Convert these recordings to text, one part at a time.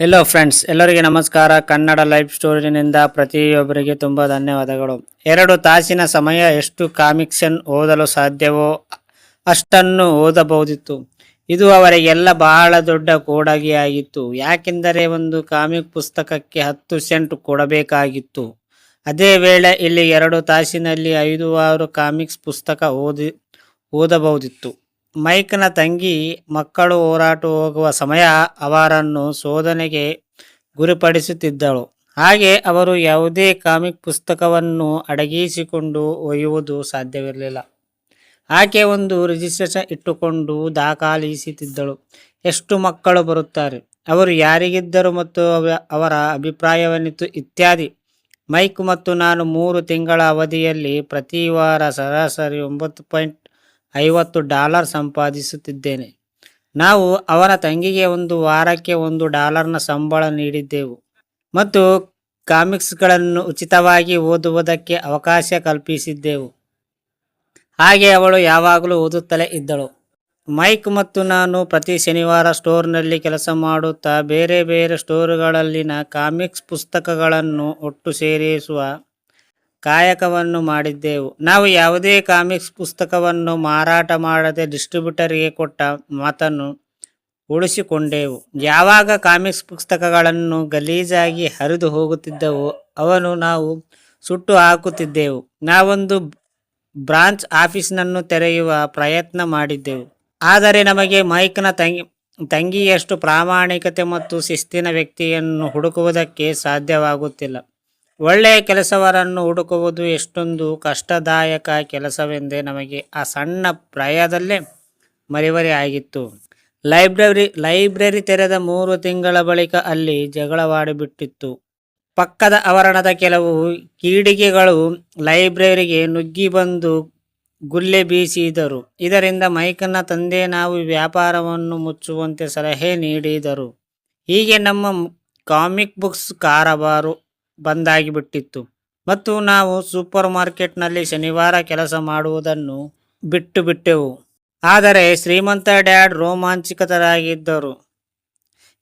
Hello friends ಎಲ್ಲರಿಗೆ ನಮಸ್ಕಾರ. Kannada life ಸ್ಟೋರಿನಿಂದ ಪ್ರತಿಯೊಬ್ಬರಿಗೆ ತುಂಬ ಧನ್ಯವಾದಗಳು. ಎರಡು ತಾಸಿನ ಸಮಯ ಎಷ್ಟು ಕಾಮಿಕ್ಸನ್ ಓದಲು ಸಾಧ್ಯವೋ ಅಷ್ಟನ್ನು ಓದಬಹುದಿತ್ತು. ಇದು ಅವರಿಗೆಲ್ಲ ಬಹಳ ದೊಡ್ಡ ಆಗಿತ್ತು ಯಾಕೆಂದರೆ ಒಂದು ಕಾಮಿಕ್ ಪುಸ್ತಕಕ್ಕೆ ಹತ್ತು ಸೆಂಟ್ ಕೊಡಬೇಕಾಗಿತ್ತು. ಅದೇ ವೇಳೆ ಇಲ್ಲಿ ಎರಡು ತಾಸಿನಲ್ಲಿ ಐದು ಆರು ಕಾಮಿಕ್ಸ್ ಪುಸ್ತಕ ಓದಿ, ಓದಬಹುದಿತ್ತು. ಮೈಕ್ನ ತಂಗಿ ಮಕ್ಕಳು ಹೋರಾಟ ಹೋಗುವ ಸಮಯ ಅವರನ್ನು ಶೋಧನೆಗೆ ಗುರಿಪಡಿಸುತ್ತಿದ್ದಳು. ಹಾಗೆ ಅವರು ಯಾವುದೇ ಕಾಮಿಕ್ ಪುಸ್ತಕವನ್ನು ಅಡಗಿಸಿಕೊಂಡು ಒಯ್ಯುವುದು ಸಾಧ್ಯವಿರಲಿಲ್ಲ. ಆಕೆ ಒಂದು ರಿಜಿಸ್ಟ್ರೇಷನ್ ಇಟ್ಟುಕೊಂಡು ದಾಖಲಿಸುತ್ತಿದ್ದಳು. ಎಷ್ಟು ಮಕ್ಕಳು ಬರುತ್ತಾರೆ, ಅವರು ಯಾರಿಗಿದ್ದರು ಮತ್ತು ಅವ- ಅವರ ಅಭಿಪ್ರಾಯವನ್ನಿತ್ತು ಇತ್ಯಾದಿ. ಮೈಕ್ ಮತ್ತು ನಾನು ಮೂರು ತಿಂಗಳ ಅವಧಿಯಲ್ಲಿ ಪ್ರತಿ ವಾರ ಸರಾಸರಿ ಒಂಬತ್ತು ಪಾಯಿಂಟ್ ಐವತ್ತು ಡಾಲರ್ ಸಂಪಾದಿಸುತ್ತಿದ್ದೇನೆ. ನಾವು ಅವರ ತಂಗಿಗೆ ಒಂದು ವಾರಕ್ಕೆ ಒಂದು ಡಾಲರ್ನ ಸಂಬಳ ನೀಡಿದ್ದೆವು ಮತ್ತು ಕಾಮಿಕ್ಸ್ಗಳನ್ನು ಉಚಿತವಾಗಿ ಓದುವುದಕ್ಕೆ ಅವಕಾಶ ಕಲ್ಪಿಸಿದ್ದೆವು. ಹಾಗೆ ಅವಳು ಯಾವಾಗಲೂ ಓದುತ್ತಲೇ ಇದ್ದಳು. ಮೈಕ್ ಮತ್ತು ನಾನು ಪ್ರತಿ ಶನಿವಾರ ಸ್ಟೋರ್ನಲ್ಲಿ ಕೆಲಸ ಮಾಡುತ್ತಾ ಬೇರೆ ಬೇರೆ ಸ್ಟೋರ್ಗಳಲ್ಲಿನ ಕಾಮಿಕ್ಸ್ ಪುಸ್ತಕಗಳನ್ನು ಒಟ್ಟು ಸೇರಿಸುವ ಕಾಯಕವನ್ನು ಮಾಡಿದ್ದೆವು. ನಾವು ಯಾವುದೇ ಕಾಮಿಕ್ಸ್ ಪುಸ್ತಕವನ್ನು ಮಾರಾಟ ಮಾಡದೆ ಡಿಸ್ಟ್ರಿಬ್ಯೂಟರ್ಗೆ ಕೊಟ್ಟ ಮಾತನ್ನು ಉಳಿಸಿಕೊಂಡೆವು. ಯಾವಾಗ ಕಾಮಿಕ್ಸ್ ಪುಸ್ತಕಗಳನ್ನು ಗಲೀಜಾಗಿ ಹರಿದು ಹೋಗುತ್ತಿದ್ದವು ಅವನು ನಾವು ಸುಟ್ಟು ಹಾಕುತ್ತಿದ್ದೆವು. ನಾವೊಂದು ಬ್ರಾಂಚ್ ಆಫೀಸ್ನನ್ನು ತೆರೆಯುವ ಪ್ರಯತ್ನ ಮಾಡಿದ್ದೆವು. ಆದರೆ ನಮಗೆ ಮೈಕ್ನ ತಂಗಿ, ತಂಗಿಯಷ್ಟು ಪ್ರಾಮಾಣಿಕತೆ ಮತ್ತು ಶಿಸ್ತಿನ ವ್ಯಕ್ತಿಯನ್ನು ಹುಡುಕುವುದಕ್ಕೆ ಸಾಧ್ಯವಾಗುತ್ತಿಲ್ಲ. ಒಳ್ಳೆಯ ಕೆಲಸವರನ್ನು ಹುಡುಕುವುದು ಎಷ್ಟೊಂದು ಕಷ್ಟದಾಯಕ ಕೆಲಸವೆಂದೇ ನಮಗೆ ಆ ಸಣ್ಣ ಪ್ರಾಯದಲ್ಲೇ ಮರಿವರಿ ಆಗಿತ್ತು. ಲೈಬ್ರರಿ ಲೈಬ್ರರಿ ತೆರೆದ ಮೂರು ತಿಂಗಳ ಬಳಿಕ ಅಲ್ಲಿ ಜಗಳವಾಡಿಬಿಟ್ಟಿತ್ತು ಪಕ್ಕದ ಆವರಣದ ಕೆಲವು ಕೀಡಿಗೆಗಳು ಲೈಬ್ರರಿಗೆ ನುಗ್ಗಿ ಬಂದು ಗುಲ್ಲೆ ಬೀಸಿದರು. ಇದರಿಂದ ಮೈಕನ ತಂದೆ ನಾವು ವ್ಯಾಪಾರವನ್ನು ಮುಚ್ಚುವಂತೆ ಸಲಹೆ ನೀಡಿದರು. ಹೀಗೆ ನಮ್ಮ ಕಾಮಿಕ್ ಬುಕ್ಸ್ ಕಾರಬಾರು ಬಂದಾಗಿಬಿಟ್ಟಿತ್ತು. ಮತ್ತು ನಾವು ಸೂಪರ್ ಮಾರ್ಕೆಟ್ನಲ್ಲಿ ಶನಿವಾರ ಕೆಲಸ ಮಾಡುವುದನ್ನು ಬಿಟ್ಟು ಬಿಟ್ಟೆವು. ಆದರೆ ಶ್ರೀಮಂತ ಡ್ಯಾಡ್ ರೋಮಾಂಚಕತರಾಗಿದ್ದರು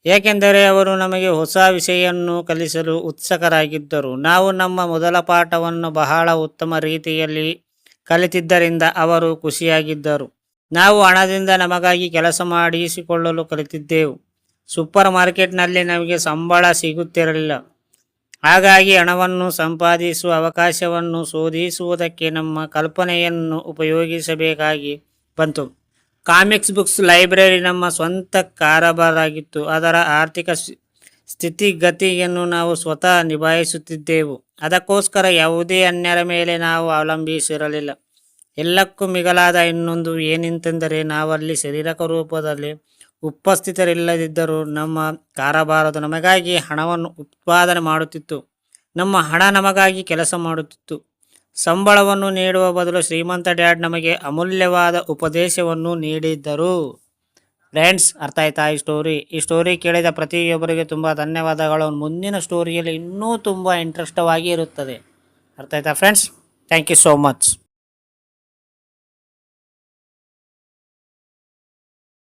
ಏಕೆಂದರೆ ಅವರು ನಮಗೆ ಹೊಸ ವಿಷಯವನ್ನು ಕಲಿಸಲು ಉತ್ಸುಕರಾಗಿದ್ದರು. ನಾವು ನಮ್ಮ ಮೊದಲ ಪಾಠವನ್ನು ಬಹಳ ಉತ್ತಮ ರೀತಿಯಲ್ಲಿ ಕಲಿತಿದ್ದರಿಂದ ಅವರು ಖುಷಿಯಾಗಿದ್ದರು. ನಾವು ಹಣದಿಂದ ನಮಗಾಗಿ ಕೆಲಸ ಮಾಡಿಸಿಕೊಳ್ಳಲು ಕಲಿತಿದ್ದೆವು. ಸೂಪರ್ ಮಾರ್ಕೆಟ್ನಲ್ಲಿ ನಮಗೆ ಸಂಬಳ ಸಿಗುತ್ತಿರಲಿಲ್ಲ. ಹಾಗಾಗಿ ಹಣವನ್ನು ಸಂಪಾದಿಸುವ ಅವಕಾಶವನ್ನು ಶೋಧಿಸುವುದಕ್ಕೆ ನಮ್ಮ ಕಲ್ಪನೆಯನ್ನು ಉಪಯೋಗಿಸಬೇಕಾಗಿ ಬಂತು. ಕಾಮಿಕ್ಸ್ ಬುಕ್ಸ್ ಲೈಬ್ರರಿ ನಮ್ಮ ಸ್ವಂತ ಕಾರಬಾರಾಗಿತ್ತು. ಅದರ ಆರ್ಥಿಕ ಸ್ಥಿ- ಸ್ಥಿತಿಗತಿಯನ್ನು ನಾವು ಸ್ವತಃ ನಿಭಾಯಿಸುತ್ತಿದ್ದೆವು. ಅದಕ್ಕೋಸ್ಕರ ಯಾವುದೇ ಅನ್ಯರ ಮೇಲೆ ನಾವು ಅವಲಂಬಿಸಿರಲಿಲ್ಲ. ಎಲ್ಲಕ್ಕೂ ಮಿಗಲಾದ ಇನ್ನೊಂದು ಏನೆಂತೆಂದರೆ ನಾವಲ್ಲಿ ಶರೀರಕ ರೂಪದಲ್ಲಿ ಉಪಸ್ಥಿತರಿಲ್ಲದಿದ್ದರೂ ನಮ್ಮ ಕಾರಬಾರದು ನಮಗಾಗಿ ಹಣವನ್ನು ಉತ್ಪಾದನೆ ಮಾಡುತ್ತಿತ್ತು. ನಮ್ಮ ಹಣ ನಮಗಾಗಿ ಕೆಲಸ ಮಾಡುತ್ತಿತ್ತು. ಸಂಬಳವನ್ನು ನೀಡುವ ಬದಲು ಶ್ರೀಮಂತ ಡ್ಯಾಡ್ ನಮಗೆ ಅಮೂಲ್ಯವಾದ ಉಪದೇಶವನ್ನು ನೀಡಿದ್ದರು. ಫ್ರೆಂಡ್ಸ್, ಅರ್ಥ ಆಯ್ತಾ ಈ ಸ್ಟೋರಿ? ಈ ಸ್ಟೋರಿ ಕೇಳಿದ ಪ್ರತಿಯೊಬ್ಬರಿಗೆ ತುಂಬ ಧನ್ಯವಾದಗಳು. ಮುಂದಿನ ಸ್ಟೋರಿಯಲ್ಲಿ ಇನ್ನೂ ತುಂಬ ಇಂಟ್ರೆಸ್ಟವಾಗಿ ಇರುತ್ತದೆ. ಅರ್ಥ ಆಯ್ತಾ friends? Thank you so much